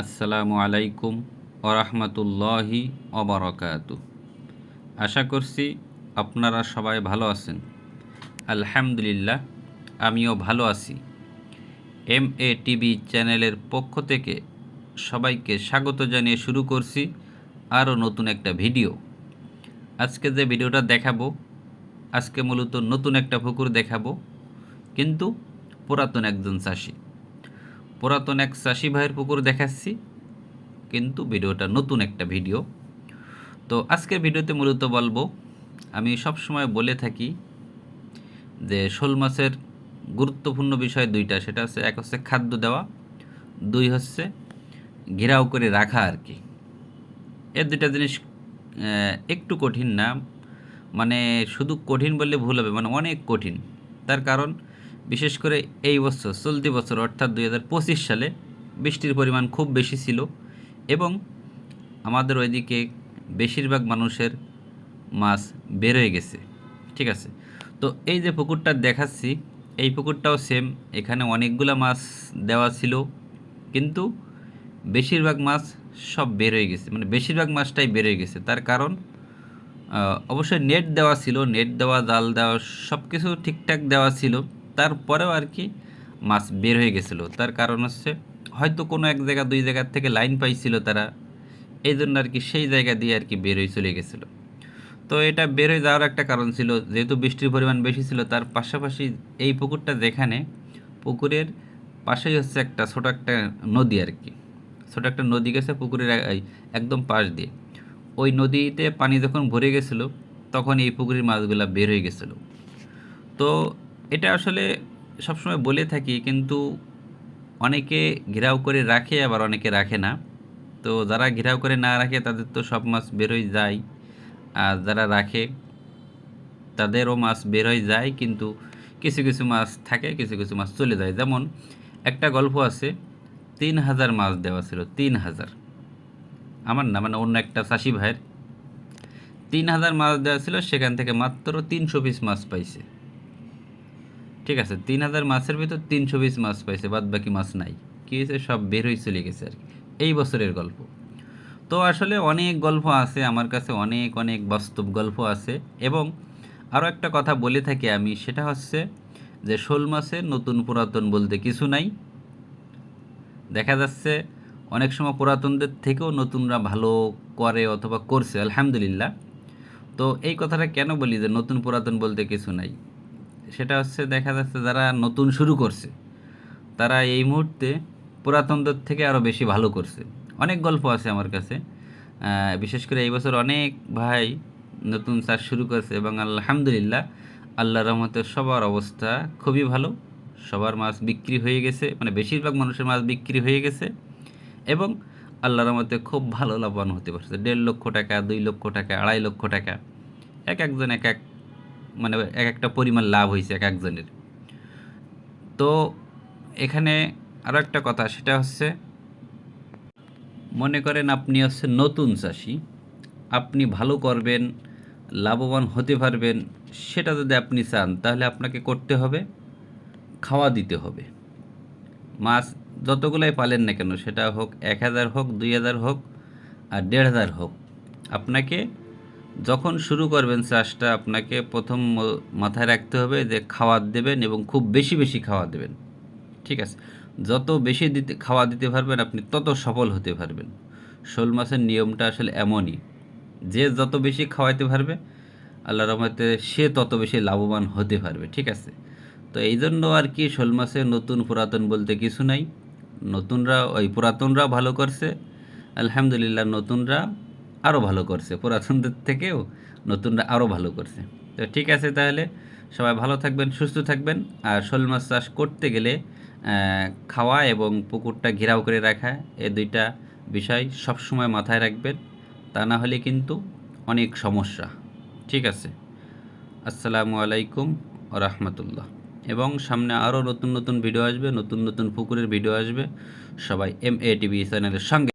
আসসালামু আলাইকুম ওরহমতুল্লাহি অবরকাত আশা করছি আপনারা সবাই ভালো আছেন। আলহামদুলিল্লাহ, আমিও ভালো আছি। এম এ টিভি চ্যানেলের পক্ষ থেকে সবাইকে স্বাগত জানিয়ে শুরু করছি আরও নতুন একটা ভিডিও। আজকে যে ভিডিওটা দেখাবো, আজকে মূলত নতুন একটা পুকুর দেখাবো, কিন্তু পুরাতন একজন চাষি। পুরাতন এক চাষি ভাইয়ের পুকুর দেখাচ্ছি, কিন্তু ভিডিওটা নতুন একটা ভিডিও। তো আজকের ভিডিওতে মূলত বলব, আমি সব সময় বলে থাকি যে শোল মাছের গুরুত্বপূর্ণ বিষয় দুইটা, সেটা হচ্ছে এক হচ্ছে খাদ্য দেওয়া, দুই হচ্ছে ঘেরাও করে রাখা আর কি। এর দুইটা জিনিস একটু কঠিন না মানে শুধু কঠিন বললে ভুল হবে মানে অনেক কঠিন। তার কারণ বিশেষ করে এই বছর, চলতি বছর, অর্থাৎ দুই হাজার পঁচিশ সালে বৃষ্টির পরিমাণ খুব বেশি ছিল এবং আমাদের ওইদিকে বেশিরভাগ মানুষের মাছ বের হয়ে গেছে, ঠিক আছে? তো এই যে পুকুরটা দেখাচ্ছি, এই পুকুরটাও সেম এখানে অনেকগুলো মাছ দেওয়া ছিল, কিন্তু বেশিরভাগ মাছ সব বের হয়ে গেছে মানে বেশিরভাগ মাছটাই বের হয়ে গেছে। তার কারণ অবশ্যই নেট দেওয়া ছিল নেট দেওয়া, জাল দেওয়া সব কিছু ঠিকঠাক দেওয়া ছিল। তারপরেও আর কি মাছ বের হয়ে গেছিল। তার কারণ হচ্ছে হয়তো কোনো এক জায়গা, দুই জায়গার থেকে লাইন পাইছিল তারা। এই জন্য আর কি সেই জায়গা দিয়ে আর কি বের হয়ে চলে গেছিল। তো এটা বের হয়ে যাওয়ার একটা কারণ ছিল, যেহেতু বৃষ্টির পরিমাণ বেশি ছিল, তার পাশাপাশি এই পুকুরটা যেখানে, পুকুরের পাশেই হচ্ছে একটা ছোট একটা নদী আর কি। ছোট একটা নদী গেছে পুকুরের একদম পাশ দিয়ে। ওই নদীতে পানি যখন ভরে গেছিল, তখন এই পুকুরের মাছগুলো বের হয়ে গেছিল। তো এটা আসলে সবসময় বলে থাকি, কিন্তু অনেকে ঘেরাও করে রাখে, আবার অনেকে রাখে না। তো যারা ঘেরাও করে না রাখে, তাদের তো সব মাছ বেরোয় যায়। আর যারা রাখে, তাদেরও মাছ বেরোয় যায়, কিন্তু কিছু কিছু মাছ থাকে, কিছু কিছু মাছ চলে যায়। যেমন একটা গল্প আছে, তিন হাজার মাছ দেওয়া ছিল, তিন হাজার। আমার না মানে অন্য একটা চাষি ভাইয়ের। তিন হাজার মাছ দেওয়া ছিল, সেখান থেকে মাত্র তিনশো পিস মাছ পাইছে। ঠিক আছে, তিন হাজার মাছের ভিতর তিনশো পিস মাছ পাইছে বাদ বাকি মাছ নাই। কী হয়েছে? সব বের হয়ে চলে গেছে আর কি। এই বছরের গল্প। তো আসলে অনেক গল্প আছে, আমার কাছে অনেক অনেক বাস্তব গল্প আছে এবং আরও একটা কথা বলে থাকি আমি, সেটা হচ্ছে যে শোল মাছের নতুন পুরাতন বলতে কিছু নাই। দেখা যাচ্ছে অনেক সময় পুরাতনদের থেকেও নতুনরা ভালো করে অথবা করছে, আলহামদুলিল্লাহ। তো এই কথাটা কেন বলি যে নতুন পুরাতন বলতে কিছু নাই? সেটা হচ্ছে দেখা যাচ্ছে যারা নতুন শুরু করছে, তারা এই মুহূর্তে পুরাতনদের থেকে আরও বেশি ভালো করছে। অনেক গল্প আছে আমার কাছে বিশেষ করে এই বছর অনেক ভাই নতুন চাষ শুরু করেছে এবং আলহামদুলিল্লাহ আল্লাহ রহমতে সবার অবস্থা খুবই ভালো। সবার মাছ বিক্রি হয়ে গেছে মানে বেশিরভাগ মানুষের মাছ বিক্রি হয়ে গেছে এবং আল্লাহ রহমতে খুব ভালো লাভবান হতে পারছে। দেড় লক্ষ টাকা, দুই লক্ষ টাকা, আড়াই লক্ষ টাকা, এক একজন এক এক মানে এক একটা পরিমাণ লাভ হয়েছে এক একজনের। তো এখানে আরও একটা কথা, সেটা হচ্ছে মনে করেন আপনি হচ্ছে নতুন চাষি, আপনি ভালো করবেন, লাভবান হতে পারবেন, সেটা যদি আপনি চান, তাহলে আপনাকে করতে হবে, খাওয়া দিতে হবে। মাছ যতগুলাই পালেন না কেন, সেটা হোক এক হাজার হোক, দুই হাজার হোক, আর দেড় হাজার হোক, আপনাকে যখন শুরু করবেন চাষটা, আপনাকে প্রথম মাথায় রাখতে হবে যে খাওয়ার দেবেন এবং খুব বেশি বেশি খাওয়া দেবেন। ঠিক আছে? যত বেশি দিতে, খাওয়া দিতে পারবেন, আপনি তত সফল হতে পারবেন। শোল মাছের নিয়মটা আসলে এমনই, যে যত বেশি খাওয়াইতে পারবে আল্লাহ রহমতে সে তত বেশি লাভবান হতে পারবে। ঠিক আছে? তো এই জন্য আর কি শোল মাছের নতুন পুরাতন বলতে কিছু নাই। নতুনরা, ওই পুরাতনরা ভালো করছে। আলহামদুলিল্লাহ, নতুনরা আরও ভালো করছে। পুরাতনদের থেকেও নতুনরা আরও ভালো করছে। তো ঠিক আছে তাহলে, সবাই ভালো থাকবেন, সুস্থ থাকবেন। আর শোল মাছ চাষ করতে গেলে খাওয়া এবং পুকুরটা ঘেরাও করে রাখা, এ দুইটা বিষয় সব সময় মাথায় রাখবেন। তা না হলে কিন্তু অনেক সমস্যা। ঠিক আছে? আসসালামু আলাইকুম রাহমাতুল্লাহ। এবং সামনে আরও নতুন নতুন ভিডিও আসবে, নতুন নতুন পুকুরের ভিডিও আসবে। সবাই এম এ টিভি চ্যানেলের সঙ্গে